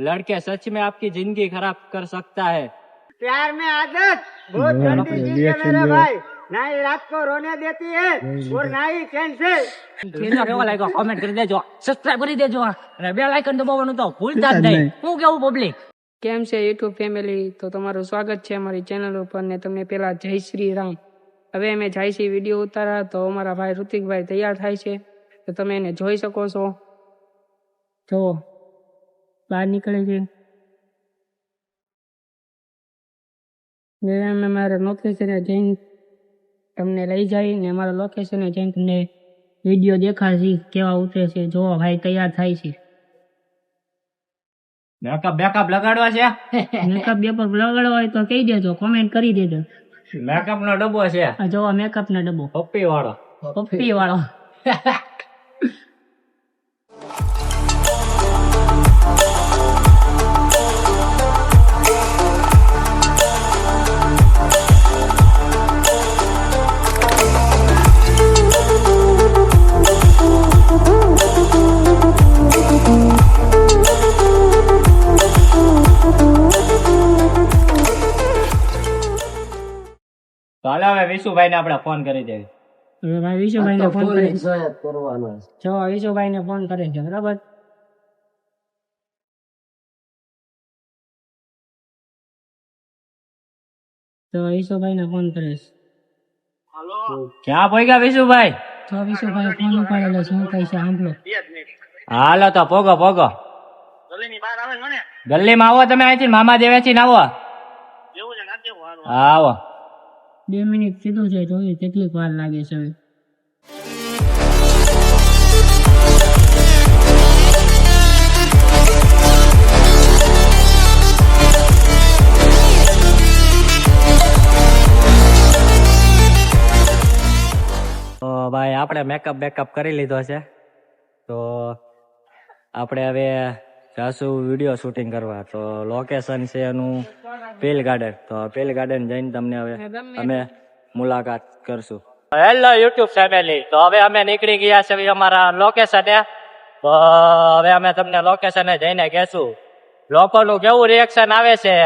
लड़के सच में आपकी जिंदगी खराब कर सकता है प्यार में आदत बहुत ठंडी चीज है मेरे भाई ना ही रात को रोने देती है और ना ही चैन से વિડીયો કેવો લાગ્યો કોમેન્ટ કરી દેજો સબસ્ક્રાઇબ કરી દેજો અને બે લાઇકન દબાવવાનું તો ભૂલતા જ નહીં હું કેવું પબ્લિક કેમ છે યુટ્યુબ ફેમિલી તો તમારું સ્વાગત છે અમારી ચેનલ ઉપર ને તમને પેલા જય શ્રી રામ હવે અમે જાય છે વિડીયો ઉતારા તો અમારા ભાઈ ઋતિકભાઈ તૈયાર થાય છે તો તમે એને જોઈ શકો છો જો બહાર નીકળે છે. અમે મારા લોકેશને જઈને તમને લઈ જાય ને અમારા લોકેશને જઈને તમને વીડિયો દેખાશે કેવા ઉતરે છે જો ભાઈ તૈયાર થાય છે. મેકઅપ બેકઅપ લગાડવા છે? મેકઅપ બેપર લગાડવા હોય તો કહી દેજો કોમેન્ટ કરી દેજો. મેકઅપ નો ડબ્બો છે? આ જો મેકઅપ નો ડબ્બો. પપ્પી વાળો પપ્પી વાળો તો વિશુભાઈ ને આપણે ફોન કરી દેવી. હવે ભાઈ વિશુભાઈ ને ફોન કરે જો વિશુભાઈ ને ફોન કરી દે બરાબર? તો વિશુભાઈ ને ફોન કરીશ. છે ક્યાં પોગ્યા વિશુભાઈ? તો વિશુભાઈ ફોન ઉપાડેલો શું કહે છે સાંભળો. હાલો તો પોગો પોગો ગલ્લીમાં આવો તમે અહીંથી મામા દેવેથી આવો. હા, આવો. બે મિનિટ કીધું છે જોઈએ કેટલીક વાર લાગે છે હવે? તો ભાઈ, આપણે મેકઅપ બેકઅપ કરી લીધો છે. તો આપણે હવે જાશું વીડિયો શૂટિંગ કરવા. તો લોકેશન છે એનું પેલ ગાર્ડન તો પેલ ગાર્ડન જઈને તમને હવે અમે મુલાકાત કરશું. હેલો યુટ્યુબ ફેમિલી તો હવે અમે નીકળી ગયા છે અમારા લોકેશને તો હવે અમે તમને લોકેશને જઈને કહેશું. લોકોનું કેવું રિએક્શન આવે છે?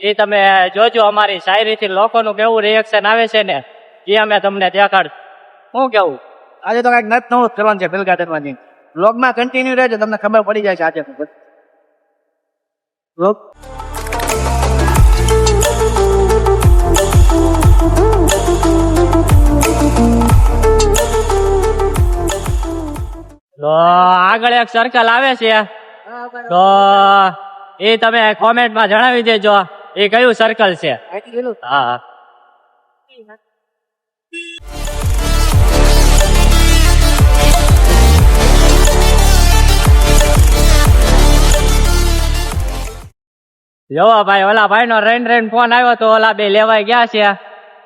એ તમે જોજો અમારી શાયરીથી લોકોનું કેવું રિએક્શન આવે છે ને? એ અમે તમને દેખાડ શું કેવું? આજે તો કંઈક નત નવું કરવાનું છે પેલ ગાર્ડનમાં વ્લોગમાં કન્ટિન્યુ રહેજો તમને ખબર પડી જાય છે આજે વ્લોગ તો આગળ એક સર્કલ આવે છે. તો એ તમે કોમેન્ટમાં જણાવી દેજો એ કયું સર્કલ છે? હા. જોવો ભાઈ ઓલા ભાઈ નો રેન રેન ફોન આવ્યો તો ઓલા બે લેવાઈ ગયા છે.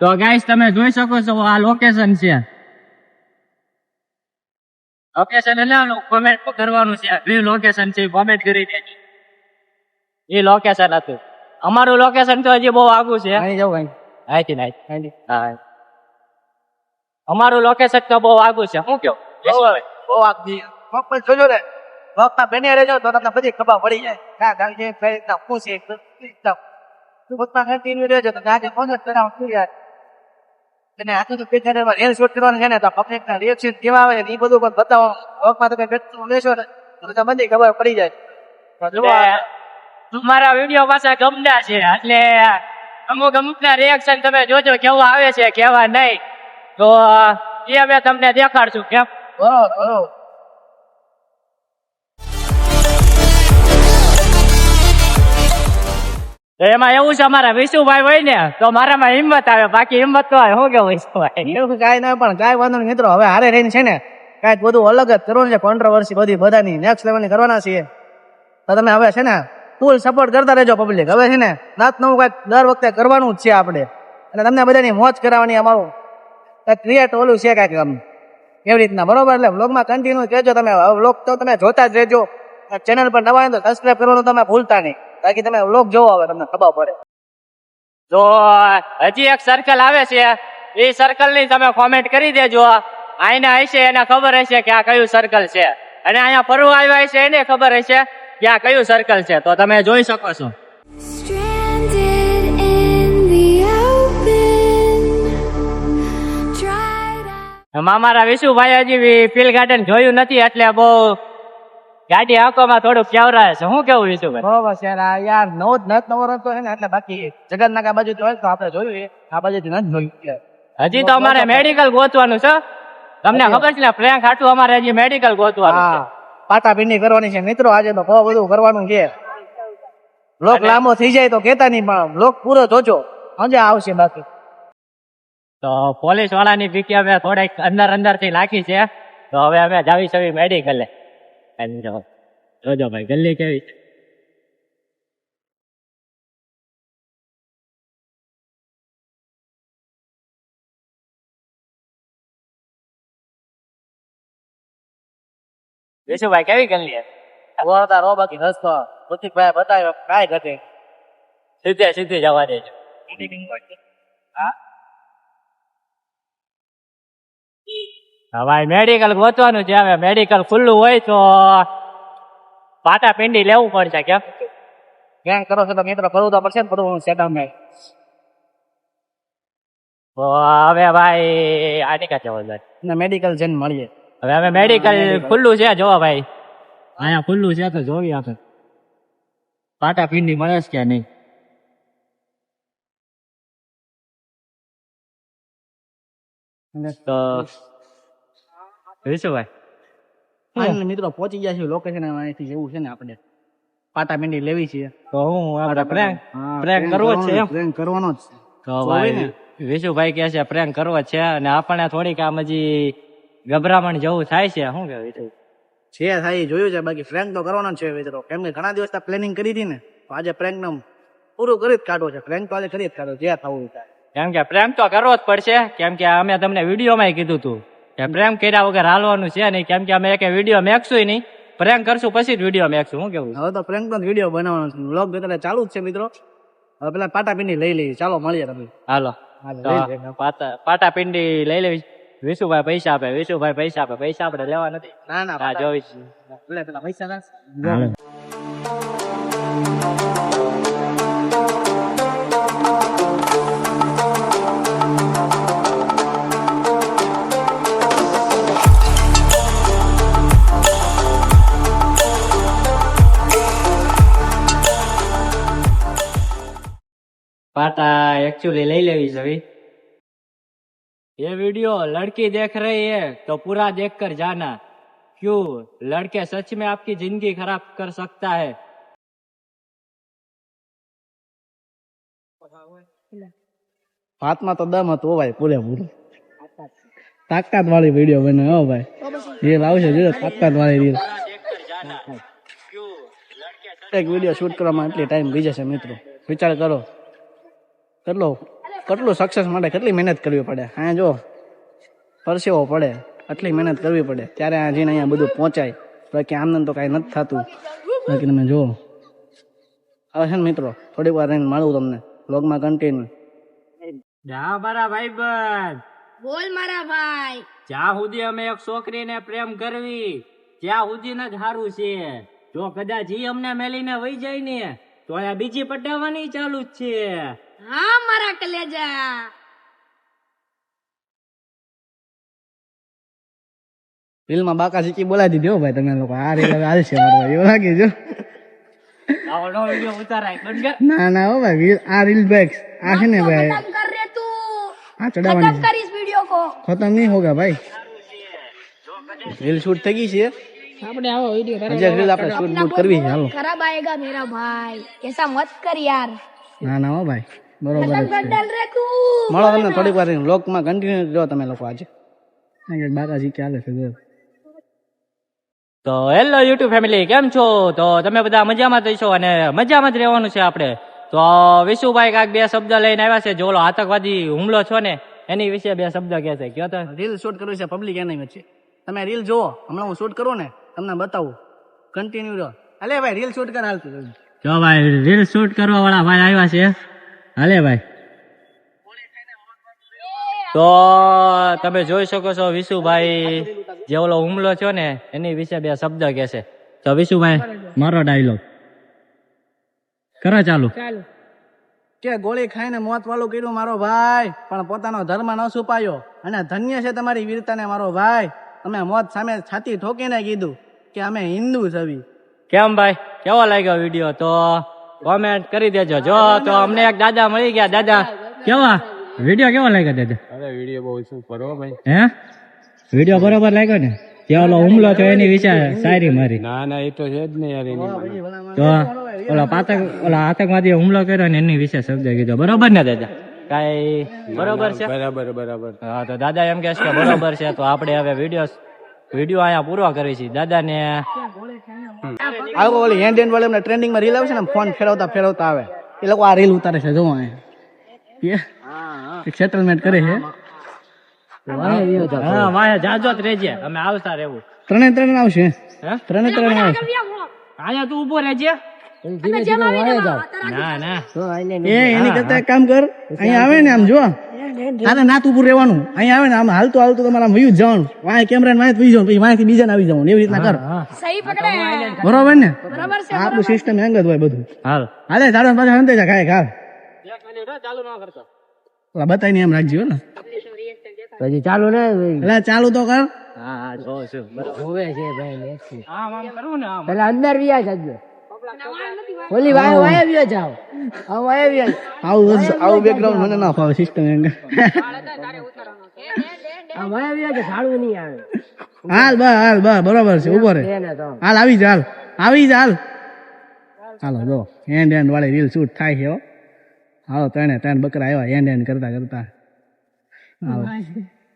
તો ગાઈસ તમે જોઈ શકો છો આ લોકેશન છે. લોકેશન એટલે કોમેન્ટ કરવાનું છે? કયું લોકેશન છે કોમેન્ટ કરી દેજો. એ લોકેશન હતું. અમારું લોકેશન તો હજી બહુ આગું છે. અહીં જાવ અહીં. અહીંથી ને અહીંથી. હા અમારું લોકેશન તો બહુ આગું છે. શું કયો? બહુ આગળ વ્લોગ પર જોજો ને. માં બને રહેજો તો તમને બધી ખબર પડી જાય. ના ગામ છે કઈ રીતના શું છે કઈ રીતના કન્ટિન્યુ રહેજો તો આજે ફોન જ કરાવ યાર? અને આટલું તો પેજમાં રીલ શૂટ કરવાનું છે ને તો પબ્લિક ના રિએક્શન કેવા આવે એ બધું પણ બતાવો. વ્લોગમાં તો કઈ બેઠું લેશો ને તો તમને બધી ખબર પડી જાય. તો તમારા વીડિયો પાછા ગમતા છે એટલે અમુક અમુક ના રિએક્શન તમે જોજો કેવું આવે છે કેવા નહીં. તો એ અમે તમને દેખાડશું કેમ? બરોબર. એમાં એવું છે, અમારા વિશુભાઈ હોય ને, તો મારામાં હિંમત આવે. બાકી હિંમત તો હોય, શું કે વિશુભાઈ? એવું કાંઈ ના, પણ કાંઈ વાંધો નહીં, મિત્રો. હવે હારે રહીને છે ને, કાંઈક બધું અલગ જ કરવાનું છે. કોન્ટ્રોવર્સી બધી બધાની નેક્સ્ટ લેવલની કરવાના છીએ. તો તમે હવે છે ને ફૂલ સપોર્ટ કરતા રહેજો પબ્લિક હવે છે ને નાત નવું કાંઈક દર વખતે કરવાનું જ છે આપણે. અને તમને બધાની મોજ કરાવવાની અમારું કાંઈક ક્રિએટ ઓલું છે કાંઈક આમ. એવી રીતના, બરોબર? એટલે વ્લોગમાં કન્ટિન્યુ કહેજો તમે. વ્લોગ તો તમે જોતા જ રહેજો. ચેનલ પર નવા તો સબસ્ક્રાઈબ કરવાનું તમે ભૂલતા નહીં. બાકી તમે લોક જોવો હવે તમને ખબર પડે. જો હજી એક સર્કલ આવે છે. એ સર્કલની તમે કોમેન્ટ કરી દેજો. આઈને હશે એને ખબર હશે કે આ કયું સર્કલ છે. અને અહીંયા ફરવા આવ્યા હશે એને ખબર હશે ક્યાં કયું સર્કલ છે. તો તમે જોઈ શકો છો. અમારા વિશુભાઈ હજી ફિલ ગાર્ડન જોયું નથી એટલે બહુ ગાડી આંખોમાં થોડુંક કેવરાય છે. શું કેવું વિશુભાઈ બરોબર છે. યાર યાર નવો જ નત નવો રસ્તો છે ને એટલે બાકી જગન્નાથ બાજુ તો આપણે જોયું એ આ બાજુથી નથી જોયું હજી તો અમારે મેડિકલ ગોતવાનું છે. તમને ખબર છે ને પ્રેંક હાટું અમારે હજી મેડિકલ ગોતવાનું છે. પાટા ભીંડી કરવાની છે. મિત્રો આજે તો બહુ બધું કરવાનું છે. લોક લાંબો થઈ જાય તો કેતા નહીં પણ લોક પૂરો જોજો. મજા આવશે બાકી. તો પોલીસ વાળાની ભીકી અમે થોડીક અંદર અંદરથી નાખી છે. તો હવે અમે જાવી છવી મેડિકલે અને જો જોજો ભાઈ ગલ્લી કેવી છે વિશુભાઈ કેવી ગલ્લી છે વળતા રો બાકી રસ્તો ઋતિકભાઈ બતાવ્યો કાંઈ ઘટે સીધે સીધી જવા દેજો હવે મેડિકલ ગોતવાનું છે. હવે મેડિકલ ખુલ્લું હોય તો પાટા પિંડી લેવું પડશે કેમ કેમ કરો છો તો મિત્રો કરવું તો પડશે ને બધું સેટમ તો હવે ભાઈ આની કાચે વધારે ને મેડિકલ જઈને મળીએ. હવે અમે મેડિકલ ખુલ્લું છે જોવા ભાઈ. અહીંયા ખુલ્લું છે તો જોવી આપણે પાટા પિંડી મળે છે કે નહીં? તો વિશુભાઈ ફાઇનલ મિત્રો પહોંચી ગયા છે લોકેશન અહીંથી જેવું છે ને આપણે. પાટા પિંડી લેવી છે. તો હું આપણે પ્રેન્ક પ્રેન્ક કરવો છે એમ. પ્રેન્ક કરવાનો જ તો ભાઈ વિશુભાઈ કહે છે પ્રેન્ક કરવો છે. અને આપણને થોડીક આમ હજી ગભરામણ જેવું થાય છે. શું કે વિશુ? છે થાય જોયું છે. બાકી પ્રેન્ક તો કરવાનો જ છે મિત્રો. કેમ કે ઘણા દિવસ પ્લેનિંગ કરી હતી ને તો આજે પ્રેન્ક નો પૂરું કરી જ કાઢો છે. પ્રેન્ક તો આજે કરી જ કાઢો જે થવું થાય કેમ કે પ્રેમ તો કરવો જ પડશે. કેમ કે અમે તમને વિડીયોમાં કીધું હતું કે પ્રેમ કર્યા વગર હાલવાનું છે નહીં. કેમ કે અમે એક વીડિયો મેકશું નહીં. પ્રેમ કરશું પછી જ વીડિયો મેકશું. શું કેવું? હવે તો પ્રેન્ક નો વીડિયો બનાવવાનો છે. વ્લોગ એટલે ચાલુ જ છે મિત્રો. હવે પેલા પાટા પિંડી લઈ લઈએ. ચાલો મળીએ તમે. હાલો. પાટાપિંડી લઈ પાટા પાટા પિંડી લઈ લેવી. વિશુભાઈ પૈસા આપે વિશુભાઈ પૈસા આપે. પૈસા આપણે લેવા નથી. ના ના હા જોઈ પેલા પેલા પૈસા નાખ. पाटा एक्चुअली ले लेवी सभी ये वीडियो लड़की देख रही है तो पूरा देख कर जाना क्यों लड़के सच में आपकी जिंदगी खराब कर सकता है હાથમાં તો દમ હતો ભાઈ પૂરેપૂરો તાકાત વાળી વિડીયો બને હો ભાઈ રીલ આવશે જોજો તાકાત વાળી રીલ એક વિડીયો શૂટ કરવામાં એટલી ટાઈમ લઈ જશે મિત્રો વિચાર કરો કેટલો કેટલું સક્સેસ માટે કેટલી મહેનત કરવી પડે? હા જો પરસેવો પડે આટલી મહેનત કરવી પડે. ત્યારે આ જઈને અહીંયા બધું પહોંચાય. બાકી આનંદ તો કાંઈ નથી થતું. બાકી તમે જુઓ. હવે છે ને મિત્રો થોડીક વાર રહીને મળું તમને. વ્લોગમાં કન્ટિન્યુ જા મારા ભાઈબંધ બોલ મારા ભાઈ. જ્યાં સુધી અમે એક છોકરીને પ્રેમ કરવી જ્યાં સુધી જ સારું છે. જો કદાચ ઈ અમને મેલીને વહી જાય ને તો આ બીજી પટાવવાની ચાલુ જ છે. હા મારા કલેજા. રીલમાં બાકા સીકી બોલાવી દીધી ભાઈ તમે લોકો. આ રીલ હાલશે મારો ભાઈ. એવું લાગે જો ના ના હો ભાઈ. આ રીલ બેક્સ આ છે ને ભાઈ. હા ચડાવવાની ખતમ નહીં હોગા ભાઈ. રીલ શૂટ થઈ ગઈ છે. આપણે આવો વિડિયો રીલ આપણે શૂટ બૂટ કરવી છે. હાલો. ખરાબ આયેગા મેરા ભાઈ. કેસા મત કર યાર. ના ના હો ભાઈ. બરોબર મળો તમને થોડીક વાર લોકમાં કન્ટિન્યુ જો તમે લોકો આજે. બાકાજી ક્યાં છે તો હેલો યુટ્યુબ ફેમિલી કેમ છો? તો તમે બધા મજામાં જ અને મજામાં જ રહેવાનું છે આપણે. તો વિશુભાઈ કાંઈક બે શબ્દ લઈને આવ્યા છે. જોલો આતંકવાદી હુમલો છો ને એની વિશે બે શબ્દ કહે છે. કયો તો? રીલ શૂટ કરું છે પબ્લિક એની વચ્ચે. તમે રીલ જોવો હમણાં હું શૂટ કરું ને તમને બતાવું. કન્ટિન્યુ રહો. અલે ભાઈ રીલ શૂટ કર હાલતું. જો ભાઈ રીલ શૂટ કરવા વાળા ભાઈ આવ્યા છે. હાલે ભાઈ. તો તમે જોઈ શકો છો વિશુભાઈ જે ઓલો હુમલો થયો ને એની વિશે બે શબ્દ કે છે. તો વિશુભાઈ. મારો ડાયલોગ કરો ચાલુ. કે ગોળી ખાઈને મોત વાળું કર્યું મારો ભાઈ પણ પોતાનો ધર્મ ન છુપાયો. અને ધન્ય છે તમારી વીરતાને મારો ભાઈ. તમે મોત સામે છાતી ઠોકીને કીધું કે અમે હિન્દુ છવી કેમ ભાઈ? કેવો લાગ્યો વીડિયો? તો કોમેન્ટ કરી દેજો. જો તો અમને એક દાદા મળી ગયા. દાદા કેવા? વીડિયો કેવો લાગ્યો દાદા? અરે વીડિયો બહુ સુપર હો ભાઈ. હે? વીડિયો બરોબર લાગ્યો ને? ત્યાં ઓલો હુમલો તો એની વિચાર સારી મારી. ના ના એ તો છે જ નહીં યાર એની તો ઓલા પાતક ઓલા આતંકવાદી હુમલો કર્યો ને એની વિશે શબ્દ કીધો. બરોબર ને દાદા? કઈ બરોબર છે? બરાબર બરાબર. હા તો દાદા એમ કે બરોબર છે. તો આપણે હવે વીડિયો વીડિયો અહીંયા પૂરો કરી છીએ. દાદાને આવો ઓલી હેન્ડ હેન્ડ વાળી ટ્રેન્ડિંગમાં રીલ આવે છે ને ફોન ફેરવતા ફેરવતા આવે. એ લોકો આ રીલ ઉતારે છે જોવો અહીંયા. સેટલમેન્ટ કરે છે. વાય જાજો જ રહેજે. અમે આવતા રહેવું. ત્રણે ત્રણ આવશે. ત્રણે ત્રણ આવશે. અહીંયા તું ઊભો રહેજે. ના ના. એ એની કરતા એક કામ કર અહીંયા આવે ને આમ જો તારે નાત ઉપર રહેવાનું. અહીંયા આવે ને આમ હાલતો હાલતો તમારે આમ વયું જવાનું. વાય કેમેરા વાય વયું જવાનું પછી વાયથી બીજાને આવી જવાનું. એવી રીતના કર. સહી પકડે. બરોબર ને? બરાબર છે આ આપણું સિસ્ટમ એંગ જ હોય બધું. હાલ. હાલે ચાલો પાછા હંતે જા ખાય ખા કરતો. બતાવી ને એમ રાખજો ને. પછી ચાલુ ને એટલે ચાલુ તો કર. હા હા જો છું જોવે છે ભાઈ આમ આમ કરવું ને આમ. પેલા અંદર વ્યા જજો ઓલી વાય વાય વ્યા જાવ આ વાય વ્યા આવું આવું બેકગ્રાઉન્ડ મને ના ફાવે સિસ્ટમ એંગ આ વાય વ્યા કે ઝાડવું નહીં આવે? હાલ બા હાલ બા બરોબર છે ઊભો રે હાલ આવી જા હાલ. આવી જા હાલ. હાલો જો હેન્ડ હેન્ડ વાળી રીલ શૂટ થાય છે હો. હાલો ત્રણે ત્રણ બકરા આવ્યા હેન્ડ હેન્ડ કરતા કરતા. હાલો.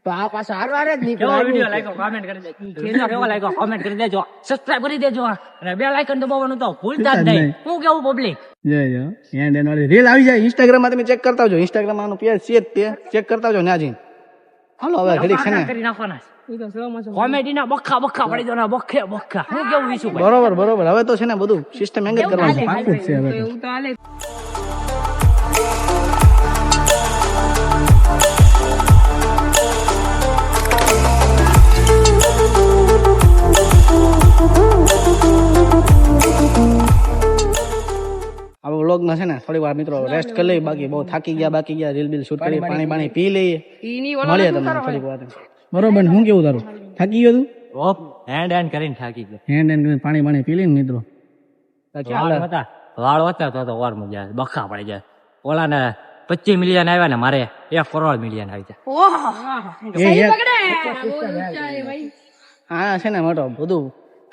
તો આ પાછો હારવાર જ નહીં કેવો લાગ્યો? કોમેન્ટ કરી દેજો. વીડિયો કેવો લાગ્યો? કોમેન્ટ કરી દેજો. સબસ્ક્રાઇબ કરી દેજો. અને બે લાઇકન દબાવવાનું તો ભૂલતા જ નહીં. હું કેવું પબ્લિક જય જય હેન્ડ હેન્ડ વાળી રીલ આવી જાય. ઇન્સ્ટાગ્રામમાં તમે ચેક કરતા આવજો. ઇન્સ્ટાગ્રામમાં પેજ છે તે. ચેક કરતા આવજો ના જઈને હાલો હવે ઘડીક છે ને. કરી નાખવાના એ તો slow motion. કોમેડી ના બખ્ખા બખ્ખા પડી જવાના બખ્ખે બખા હું કેવું વિશું બરોબર બરોબર. હવે તો છે ને બધું સિસ્ટમ એંગેજ કરવાનું છે. છે હવે વ્લોગમાં છે ને થોડી વાર મિત્રો રેસ્ટ કરી લઈએ બાકી બહુ થાકી ગયા બાકી ગયા રીલ બીલ શૂટ કરી પાણી પાણી પી લઈએ. મળીએ તમને થોડીક વાર બરોબર હું કેવું તારું? થાકી ગયો તું? ઓપ હેન્ડ હેન્ડ કરીને થાકી ગયો. હેન્ડ હેન્ડ કરીને પાણી પાણી પી લઈને મિત્રો. વાળ હતા હતા તો તો વાર મજા જાય બખા પડી જાય. ઓલા ને પચીસ મિલિયન આવ્યા ને મારે એક કરોડ મિલિયન આવી જાય. હા છે ને મોટો બધું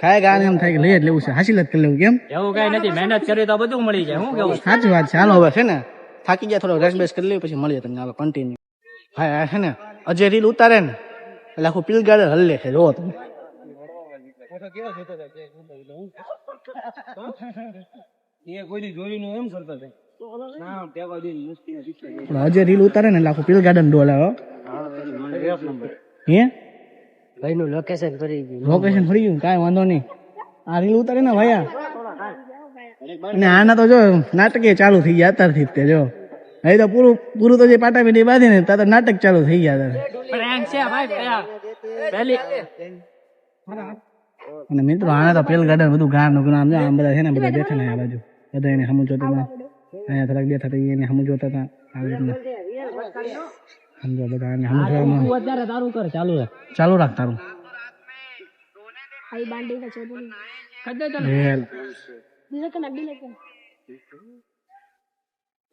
ખાય ગાને એમ થાય કે લઈ જ લેવું છે હાસિલ જ કરી લેવું કેમ? એવું કઈ નથી મહેનત કરી તો બધું મળી જાય હું કેવું? સાચી વાત છે હાલો હવે છે ને થાકી ગયા થોડો રેસ્ટ બેસ કરી લઈએ પછી મળીએ તમને હાલો કન્ટિન્યુ હા છે ને અજય રીલ ઉતારે ને એટલે આખું પીલ ગાર્ડન હલ્લે છે જો તમે. અજય રીલ ઉતારે ને એટલે આખું પીલ ગાર્ડન ડોલે હે? ભાઈ નું લોકેશન ફરી ગયું લોકેશન ફરી ગયું કાંઈ વાંધો નહીં. આ રીલ ઉતારે ને ભાઈ અને આના તો જો નાટકે ચાલુ થઈ ગયા અત્યારથી જ તે જો. હવે તો પૂરું પૂરું તો જે પાટા પીટી બાંધી ને તાર નાટક ચાલુ થઈ ગયા તારે અને મિત્રો આને તો પેલ ગાર્ડન બધું ગારનું નામ આમ બધા છે ને બધા બેઠા ને આ બાજુ. બધા એને સમજો તો અહીંયા થોડાક બેઠા હતા એને સમજો હતા. આવી રીતના. સમજો બધા એને સમજવામાં તું અત્યારે તારું કર ચાલુ છે ચાલુ રાખ તારું. આઈ બાંડી કે છે બોલી. રેલ ડિલેટ કર ડિલેટ કર.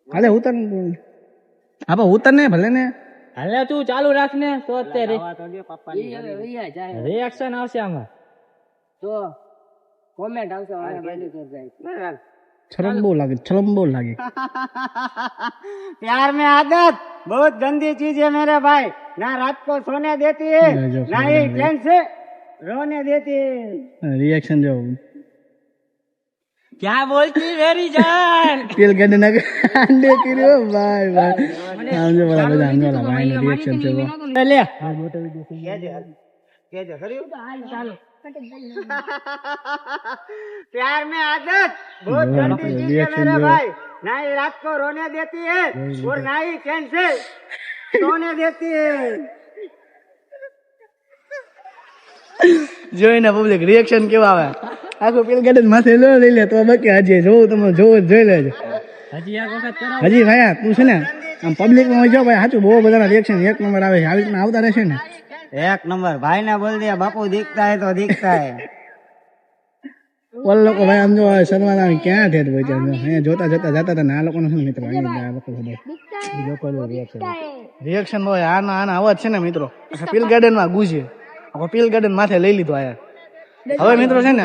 હાલે ઉતર ને આપા ઉતર ને ભલે ને. હાલે તું ચાલુ રાખ ને તો અત્યારે રિએક્શન આવશે આમાં. તો કોમેન્ટ આવશે વાળા ભાઈ. કર જાય છરમ બહુ લાગે છરમ બહુ લાગે प्यार में आदत बहुत गंदी चीज है मेरे भाई ना रात को सोने देती है जो ना ही चैन से रोने देती है રિએક્શન જો ક્યાં બોલતી મેરી જાન તેલ ગાર્ડન ના આંડે કર્યો ભાઈ ભાઈ આમ જો બધા બધા આમ જો ઓલા ભાઈ નું રિએક્શન છે જો. લે प्यार में आदत बहुत गंदी चीज है रिएक्शन मेरे जो भाई ना ही रात को रोने देती है और ना ही चैन से सोने देती है જોઈને પબ્લિક રિએક્શન કેવા આવે આખું પેલ ગાર્ડન માથે લો લઈ લે તો બાકી હજી જોવું તમે જોવું જ જોઈ લેજો હજી એક વખત કરો હજી ભાઈ તું છે ને આમ પબ્લિક માં હોય જો ભાઈ સાચું બહુ બધા રિએક્શન એક નંબર આવે છે આવી રીતના આવતા રહેશે ને એક નંબર ભાઈ ને બોલ દે બાપુ દીખતા હે તો દીખતા હે ઓલ લોકો ભાઈ આમ જો શર્મા ક્યાં ઠેઠ હોય ત્યાં અહીંયા જોતા જોતા જતા હતા આ લોકોનો છે મિત્રો આ લોકો બધા. રિએક્શન હોય. આના આના અવાજ છે ને મિત્રો. પીલ ગાર્ડન ગુજે. પીલ ગાર્ડન માથે લઈ લીધો આયા. હવે મિત્રો છે ને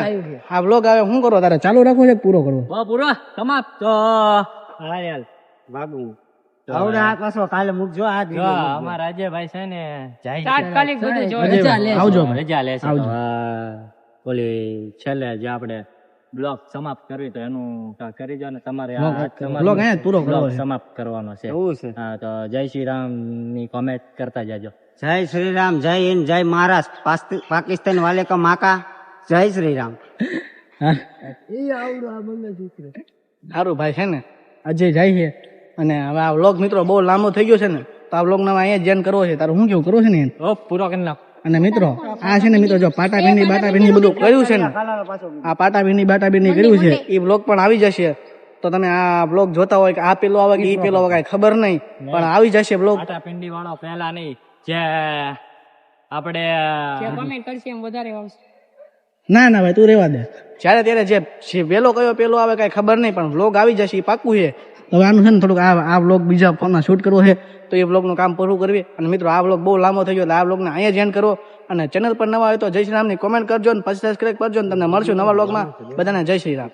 આ બ્લોગ આવે શું કરો? તારે ચાલુ રાખવું છે પૂરો કરવો? પૂરો? સમાપ્ત. ભાગુ આવડે આ પાછો કાલે મૂકજો આ જો અમારા અજયભાઈ છે ને જાય તાત્કાલિક બધું જો. આવજો. ભાઈ. રજા લે હા, ઓલી છેલ્લે જે આપણે બ્લોગ સમાપ્ત કરવી તો એનું કરી જો ને તમારે આ બ્લોગ અહીંયા પૂરો બ્લોગ સમાપ્ત કરવાનો છે. એવું છે. હા તો જય શ્રી રામની કોમેન્ટ કરતા જાજો. જય શ્રી રામ જય હિન્દ જય મહારાષ્ટ્ર. પાકિસ્તાન વાલે કા માકા જય શ્રી રામ. હા. સારું ભાઈ છે ને અજય જાય છે અને હવે આ વ્લોગ મિત્રો બહુ લાંબો થઈ ગયો છે ને તો આ વ્લોગ ને અહીંયા જેન કરવો છે. તારું શું કેવું કરવું છે ને? ઓ પૂરો કરી નાખ. અને મિત્રો આ છે ને મિત્રો જો પાટા ભીંડી બાટા ભીંડી બધું કર્યું છે ને આ પાટા ભીંડી બાટા ભીંડી કર્યું છે એ બ્લોગ પણ આવી જશે. તો તમે આ બ્લોગ જોતા હોય કે આ પેલો આવે કે એ પેલો આવે કઈ ખબર નહીં. પણ આવી જશે બ્લોગ. પિંડી વાળો પહેલા નહીં જે આપણે જે કમેન્ટ કરશે એમ વધારે આવશે. ના ના ભાઈ તું રેવા દે. જ્યારે ત્યારે જે જે પેલો કયો પેલો આવે કઈ ખબર નહીં પણ વ્લોગ આવી જશે એ પાક્કું છે. હવે આનું છે ને થોડુંક આ આ બ્લોગ બીજા ફોનમાં શૂટ કરવો છે. તો એ બ્લોગનું કામ પૂરું કરવી. અને મિત્રો, આ બ્લોગ બહુ લાંબો થઈ ગયો, એટલે આ બ્લોગને અહીંયા જેન કરો. અને ચેનલ પર નવા હોય તો જય શ્રી રામની કોમેન્ટ કરજો અને પછી સબસ્ક્રાઈબ કરજો અને તમને મળશું નવા બ્લોગમાં બધાને જય શ્રી રામ.